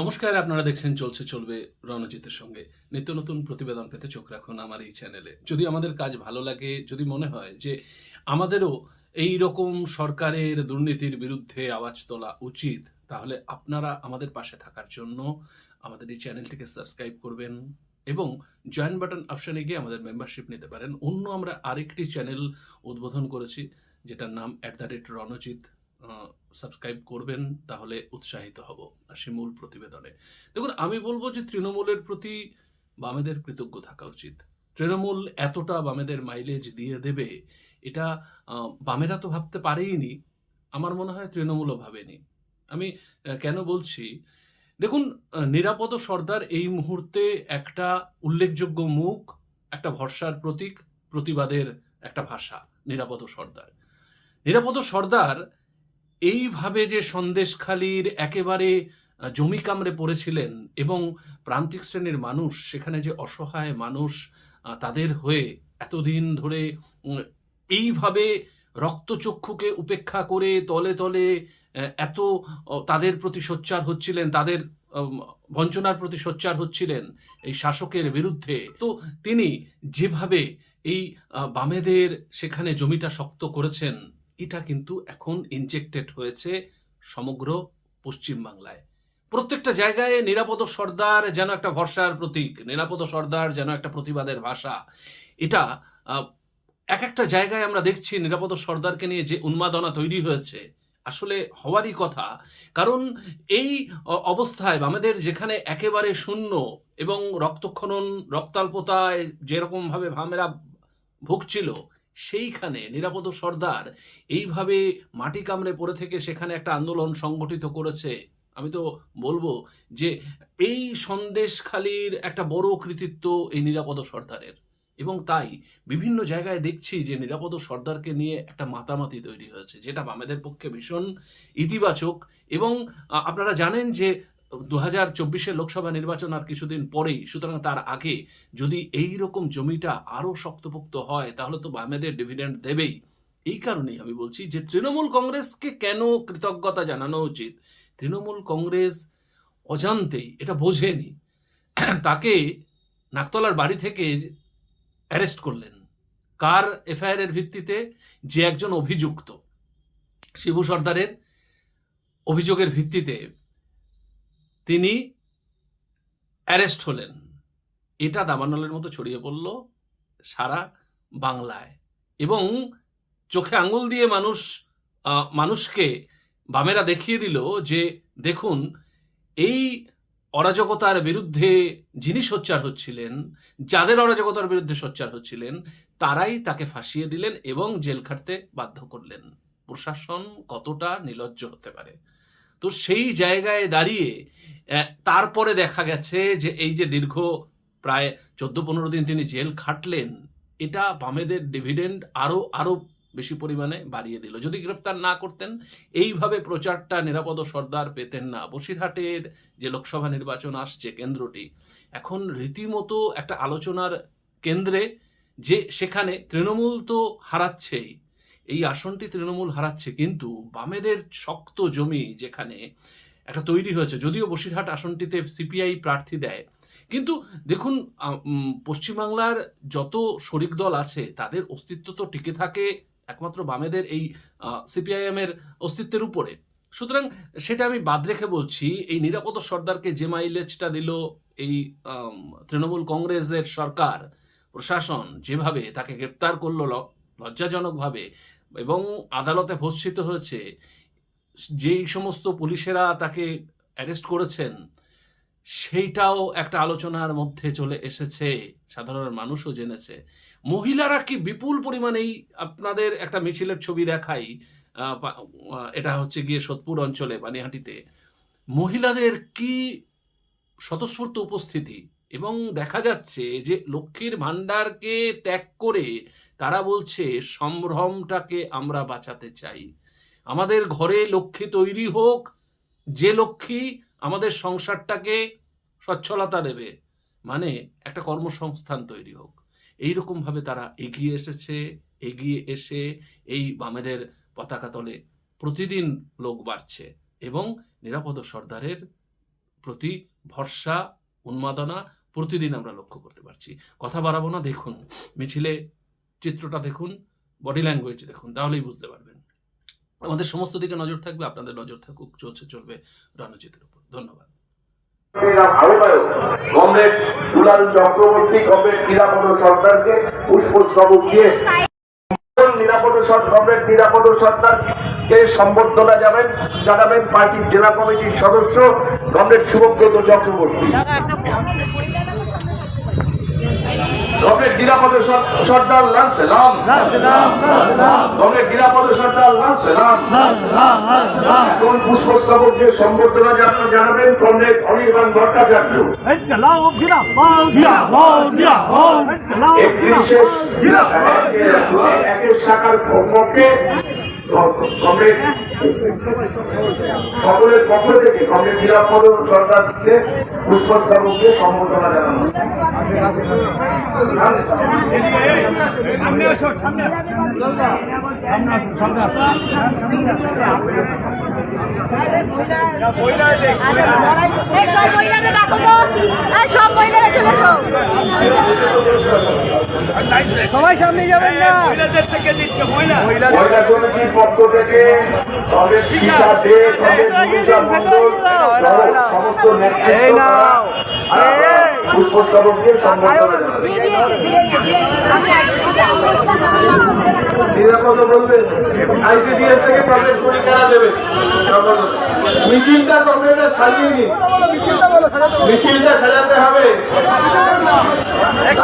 নমস্কার, আপনারা দেখছেন চলছে, চলবে রণজিতের সঙ্গে। নিত্য নতুন প্রতিবেদন পেতে চোখ রাখুন আমার এই চ্যানেলে। যদি আমাদের কাজ ভালো লাগে, যদি মনে হয় যে আমাদেরও এই রকম সরকারের দুর্নীতির বিরুদ্ধে আওয়াজ তোলা উচিত, তাহলে আপনারা আমাদের পাশে থাকার জন্য আমাদের এই চ্যানেলটিকে সাবস্ক্রাইব করবেন এবং জয়েন বাটন অপশানে গিয়ে আমাদের মেম্বারশিপ নিতে পারেন। অন্য আমরা আরেকটি চ্যানেল উদ্বোধন করেছি, যেটার নাম at the rate Ranjit. Subscribe করবেন, তাহলে উৎসাহিত হব। আসি মূল প্রতিবেদনে। দেখুন, আমি বলব যে তৃণমূলের প্রতি বামেদের কৃতজ্ঞ থাকা উচিত। তৃণমূল এতটা বামেদের মাইলেজ দিয়ে দেবে, এটা বামেরা তো ভাবতে পারেইনি। আমার মনে হয় তৃণমূলও ভাবেনি। আমি কেন বলছি? দেখুন নিরাপদ সর্দার এই মুহূর্তে একটা উল্লেখযোগ্য মুখ, একটা ভরসার প্রতীক, প্রতিবাদের একটা ভাষা, নিরাপদ সর্দার। নিরাপদ সর্দার এইভাবে যে সন্দেশখালির একেবারে জমি কামড়ে পড়েছিলেন এবং প্রান্তিক শ্রেণির মানুষ, সেখানে যে অসহায় মানুষ তাদের হয়ে এতদিন ধরে এইভাবে রক্তচক্ষুকে উপেক্ষা করে তলে তলে এত তাদের প্রতি সোচ্চার হচ্ছিলেন, তাদের বঞ্চনার প্রতি সোচ্চার হচ্ছিলেন এই শাসকের বিরুদ্ধে। তো তিনি যেভাবে এই বামেদের সেখানে জমিটা শক্ত করেছেন এটা কিন্তু এখন ইনজেক্টেড হয়েছে সমগ্র পশ্চিমবাংলায়। প্রত্যেকটা জায়গায় নিরাপদ সর্দার যেন একটা ভরসার প্রতীক, নিরাপদ সর্দার যেন একটা প্রতিবাদের ভাষা। এটা এক একটা জায়গায় আমরা দেখছি নিরাপদ সর্দারকে নিয়ে যে উন্মাদনা তৈরি হয়েছে, আসলে হওয়ারই কথা। কারণ এই অবস্থায় আমাদের যেখানে একেবারে শূন্য এবং রক্তক্ষরণ, রক্তাল্পতায় যেরকমভাবে ভামেরা ভুগছিল সেইখানে নিরাপদ সর্দার এইভাবে মাটি কামড়ে পড়ে থেকে সেখানে একটা আন্দোলন সংগঠিত করেছে। আমি তো বলব যে এই সন্দেশখালির একটা বড় কৃতিত্ব এই নিরাপদ সর্দারের। এবং তাই বিভিন্ন জায়গায় দেখছি যে নিরাপদ সর্দারকে নিয়ে একটা মাতামাতি তৈরি হয়েছে, যেটা বামেদের পক্ষে ভীষণ ইতিবাচক। এবং আপনারা জানেন যে দু হাজার চব্বিশের লোকসভা নির্বাচন আর কিছুদিন পরেই, সুতরাং তার আগে যদি এই রকম জমিটা আরও শক্তপোক্ত হয়, তাহলে তো বামেদের ডিভিডেন্ড দেবেই। এই কারণেই আমি বলছি যে তৃণমূল কংগ্রেসকে কেন কৃতজ্ঞতা জানানো উচিত? তৃণমূল কংগ্রেস অজান্তেই এটা বোঝেনি। তাকে নাকতলার বাড়ি থেকে অ্যারেস্ট করলেন। কার এফআইআরের ভিত্তিতে? যে একজন অভিযুক্ত। শিবু সর্দারের অভিযোগের ভিত্তিতে তিনি অ্যারেস্ট হলেন। এটা দাবানলের মতো ছড়িয়ে পড়ল সারা বাংলায় এবং চোখে আঙুল দিয়ে মানুষ মানুষকে বামেরা দেখিয়ে দিল যে, দেখুন, এই অরাজকতার বিরুদ্ধে যিনি সোচ্চার হচ্ছিলেন, যাদের অরাজকতার বিরুদ্ধে সোচ্চার হচ্ছিলেন, তারাই তাকে ফাঁসিয়ে দিলেন এবং জেল খাটতে বাধ্য করলেন। প্রশাসন কতটা নিলজ্জ হতে পারে? তো সেই জায়গায় দাঁড়িয়ে তারপরে দেখা গেছে যে এই যে দীর্ঘ প্রায় চোদ্দ পনেরো দিন তিনি জেল খাটলেন, এটা বামেদের ডিভিডেন্ড আরও আরও বেশি পরিমাণে বাড়িয়ে দিল। যদি গ্রেপ্তার না করতেন, এইভাবে প্রচারটা নিরাপদ সর্দার পেতেন না। বসিরহাটের যে লোকসভা নির্বাচন আসছে কেন্দ্রটি, এখন রীতিমতো একটা আলোচনার কেন্দ্রে যে সেখানে তৃণমূল তো হারাচ্ছেই। এই আসনটি তৃণমূল হারাচ্ছে, কিন্তু বামেদের শক্ত জমি যেখানে একটা তৈরি হয়েছে, যদিও বসিরহাট আসনটিতে সিপিআই প্রার্থী দেয়। কিন্তু দেখুন পশ্চিমবাংলার যত শরিক দল আছে, তাদের অস্তিত্ব তো টিকে থাকে একমাত্র বামেদের এই সিপিআইএম এর অস্তিত্বের উপরে। সুতরাং সেটা আমি বাদ রেখে বলছি, এই নিরাপদ সর্দারকে যে মাইলেজটা দিল এই তৃণমূল কংগ্রেসের সরকার, প্রশাসন, যেভাবে তাকে গ্রেপ্তার করল লজ্জাজনকভাবে এবং আদালতে ভর্ষিত হয়েছে। যেই সমস্ত পুলিশেরা তাকে অ্যারেস্ট করেছেন, সেইটাও একটা আলোচনার মধ্যে চলে এসেছে, সাধারণ মানুষও জেনেছে। মহিলারা কি বিপুল পরিমাণেই আপনাদের একটা মিছিলের ছবি দেখাই? এটা হচ্ছে গিয়ে সোদপুর অঞ্চলে পানিহাটিতে মহিলাদের কি স্বতঃস্ফূর্ত উপস্থিতি? এবং দেখা যাচ্ছে যে লক্ষ্মীর ভাণ্ডারকে ত্যাগ করে তারা বলছে, সম্ভ্রমটাকে আমরা বাঁচাতে চাই। আমাদের ঘরে লক্ষ্মী তৈরি হোক, যে লক্ষ্মী আমাদের সংসারটাকে সচ্ছলতা দেবে মানে একটা কর্মসংস্থান তৈরি হোক। এইরকমভাবে তারা এগিয়ে এসেছে, এগিয়ে এসে এই বামেদের পতাকা তলে প্রতিদিন লোক বাড়ছে এবং নিরাপদ সর্দারের প্রতি ভরসা, উন্মাদনা প্রতিদিন আমরা লক্ষ্য করতে পারছি। কথা বাড়াবো না, দেখুন। মিছিলে চিত্রটা দেখুন বডি ল্যাঙ্গুয়েজ দেখুন, তাহলেই বুঝতে পারবেন। আমাদের সমস্ত দিকে নজর থাকবে, আপনাদের নজর থাকুক, চলছে, চলবে রণজিতের উপর। ধন্যবাদ। চক্রবর্তী কমরেড ক্রীড়া সরকারকে পুষ্পস্তবক দিয়ে নিরাপদ কমরেড নিরাপদ সরকারকে সম্বর্ধনা যাবেন জানাবেন পার্টির জেলা কমিটির সদস্য কমরেড শুভব্রত চক্রবর্তী। কমরেড নিরাপদ সর- সর্দার লাল সেলাম কমরেড নিরাপদ সর্দার লাল সেলাম এখন পুষ্পস্তবক দিয়ে সম্বর্ধনা জানা- জানাবেন কমরেড অনির্বাণ ভট্টাচার্য। একত্রিশে শাখার ধর্মকে সকলের পক্ষ থেকে কমরেড নিরাপদ সরকারকে পুষ্পস্তবককে সম্বোধনা জানানো। সব মহিলাদের ডাকো তো সব মহিলারা চলে সবাই সামনে যাবেন না। মহিলাদের থেকে দিচ্ছে মহিলা। মহিলা সমিতির পক্ষ থেকে সমস্ত নেতৃত্ব পুষ্পস্তবককে সম্বোধনা দিয়ে নিরাপদ বলবেন আইসিডিএস থেকে প্রবেশ পরীক্ষা দেবে। মিছিলটা কংগ্রেসের সাজিয়ে নিন মিছিলটা সাজাতে হবে।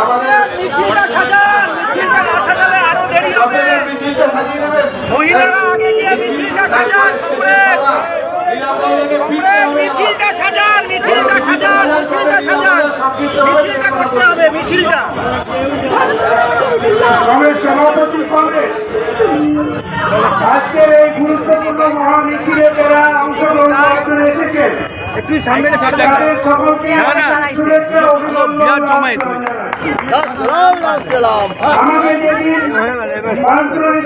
আমাদের মিছিলটা সাজান মিছিলটা না সাজালে আরও দেরি হবে আপনাদের মিছিলটা সাজিয়ে দেবেন মহিলারা আগে গিয়ে মিছিলটা সাজান কমরেড নিরাপদকে ফিরতে কমরেড হবে মিছিলটা সাজান মিছিলটা সাজান মিছিলটা সাজান মিছিলটা করতে হবে মিছিলটা কংগ্রেস সভাপতি কংগ্রেস। আজকের এই গুরুত্বপূর্ণ মহা মিছিলে যারা অংশগ্রহণ করতে এসেছেন একটু সামনে তাদের সকলকে। শুভেচ্ছা অভিনন্দন আমাকে যেদিন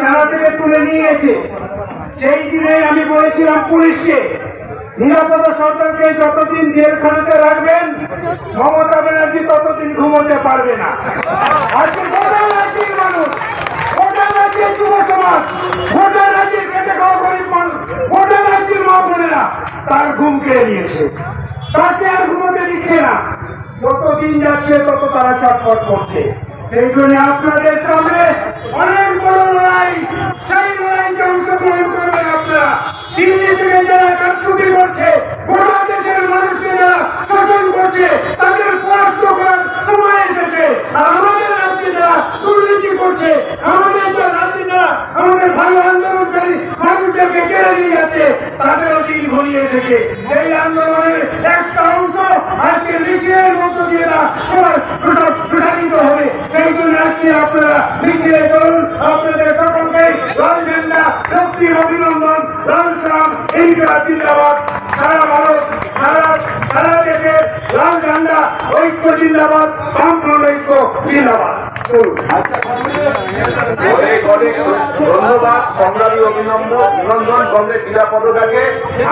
থানা থেকে তুলে নিয়ে গেছে সেই দিনে আমি বলেছিলাম পুলিশকে নিরাপদ সরকারকে যতদিন জেলখানাতে রাখবেন, মমতা ব্যানার্জি ততদিন ঘুমোতে পারবে না। আজকে গোটা রাজ্যের মানুষ গোটা রাজ্যের যুব সমাজ গোটা রাজ্যের খেটে খাওয়া গরিব মানুষ গোটা রাজ্যের মা বোনেরা তার ঘুম কেড়ে নিয়েছে। তাকে আর ঘুমোতে দিচ্ছে না। যতদিন যাচ্ছে, তত তারা চটপট করছে। সেই জন্য আপনাদের সামনে অনেক বড় লড়াই। সেই লড়াইতে অংশগ্রহণ করবেন আপনারা। দিল্লি থেকে যারা কারচুপি করছে গোটা দেশের মানুষকে যারা শোষণ করছে, তাদের পরাস্ত সময় এসেছে। আর আমাদের রাজ্যে যারা করছে, আমাদের রাজ্যে যারা আমাদের ভালো আন্দোলনকারী মানুষদেরকে কেড়ে তাদেরও আন্দোলনের একটা অংশ আজকে মিছিলের মধ্য দিয়ে প্রসারিত হবে। সেই জন্য আজকে আপনারা মিছিলে চলুন। আপনাদের সকলকে লাল অভিনন্দন। লাল সালাম ইন্ডিয়া জিন্দাবাদ। সারা ভারত, সারা সারা দেশে লাল ঝান্ডা, ঐক্য জিন্দাবাদ, বামফ্রন্ট ঐক্য জিন্দাবাদ। ধন্যবাদ ক্রীড়া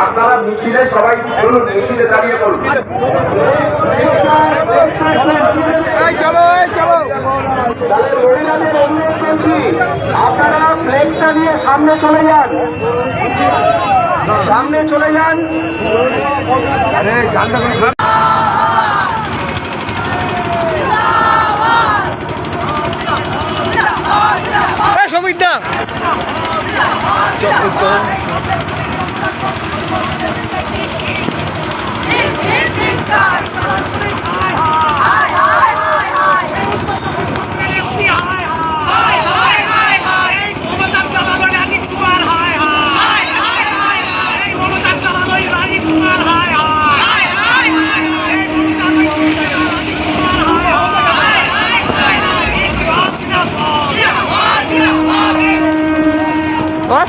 আপনারা মিছিলে সবাই চলুন, মিছিলে দাঁড়িয়ে পড়ুন আপনারা ফ্লেক্সটা নিয়ে সামনে চলে যান। সামনে চলে যান। muita! Tchau,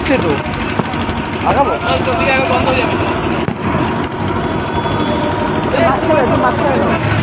আসছে তো? আগাবো? মাছ চাই মাছ দাও